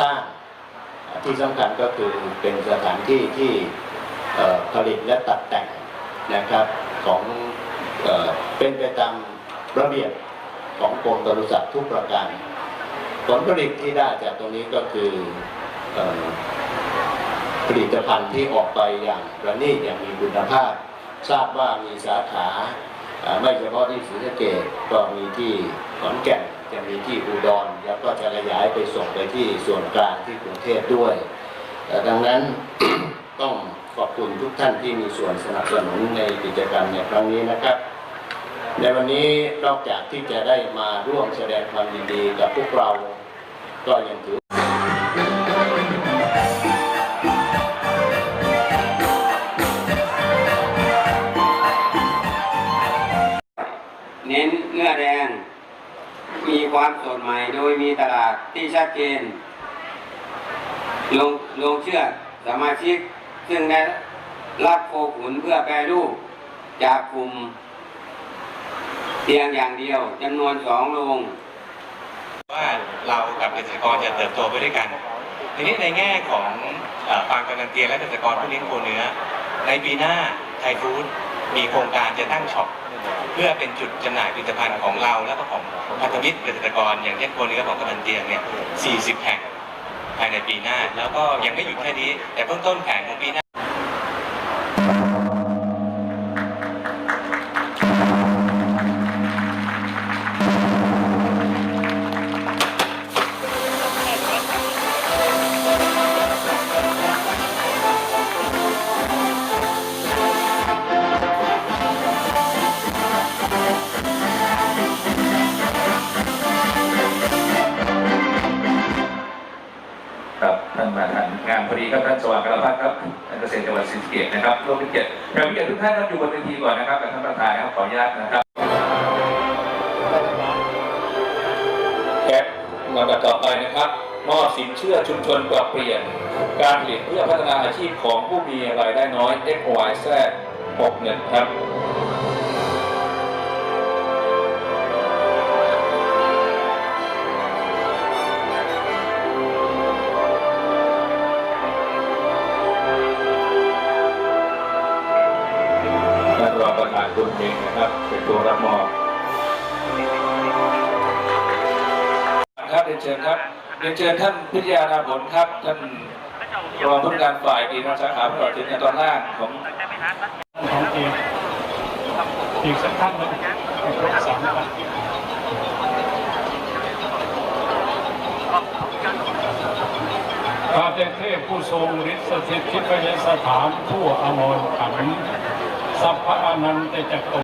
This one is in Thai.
สร้างที่สำคัญก็คือเป็นสถานที่ที่ผลิตและตัดแต่งนะครับของเอเป็นไปตามระเบียบของกรมปศุสัตว์ทุกประการ ผลผลิตที่ได้จากตรงนี้ก็คืออผลิตภัณฑ์ที่ออกไปอย่างประณีตอย่างมีคุณภาพ ทราบว่ามีสาขาไม่เฉพาะที่ศรีสะเกษก็มีที่ขอนแก่นจะมีที่อุดร จะขยายไปส่งไปที่ส่วนกลางที่กรุงเทพด้วย ดังนั้นต้องขอบคุณทุกท่านที่มีส่วนสนับสนุนในกิจกรรมในครั้งนี้นะครับ ในวันนี้นอกจากที่จะได้มาร่วมแสดงความยินดีกับพวกเรา ก็ยังถือเน้นเนื้อแดง มีความสดใหม่โดยมีตลาดที่ชัดเจน ลงลงเชื่อสมาชิก ซึ่งได้รับโคขุนเพื่อแปรรูป จากกลุ่มเพียงอย่างเดียวจำนวนสองโรงว่าเรากับเกษตรกรจะเติบโตไปด้วยกัน ทีนี้ในแง่ของฟาร์มกำนันเตียและเกษตรกรผู้เลี้ยงโคเนื้อ ในปีหน้าไทยฟู้ด มีโครงการจะตั้งช็อปเพื่อเป็นจุดจำหน่ายผลิตภัณฑ์ของเราและก็ของพันธมิตรเกษตรกร อย่างเช่นโคเนื้อของกำนันเตียงเนี่ย 40 แห่งภายในปีหน้า แล้วก็ยังไม่หยุดแค่นี้ แต่เบื้องต้นแผนของปีหน้า งานพอดีครับท่านสว่างกระพัฒครับท่านเกษตรจังหวัดศรีสะเกษนะครับร่วมเป็นเกียรติแขกผู้เกียรติทุกท่านครับอยู่บนเวทีก่อนนะครับกับท่านประธานครับขออนุญาตนะครับแก๊ปลำดับต่อไปนะครับมอบสินเชื่อชุมชนปรับเปลี่ยน การผลิตเพื่อพัฒนาอาชีพของผู้มีรายได้น้อย XYZ 61ครับท่าน รองประธานคุณเองนะครับ เป็นตัวรับมอบครับเรียนเชิญครับเรียนเชิญท่านพิทยานาผลครับ ท่านรองผู้การฝ่ายดีการสาขาผู้ตรวจถึงในตอนล่างของของเอกอีกสักท่านหนึ่งอีกครบสามท่านพระเทเทพผู้ทรงฤทธิ์สถิตทิพยสถานผู้อมรขันธ์ สัพพะอนันตจักร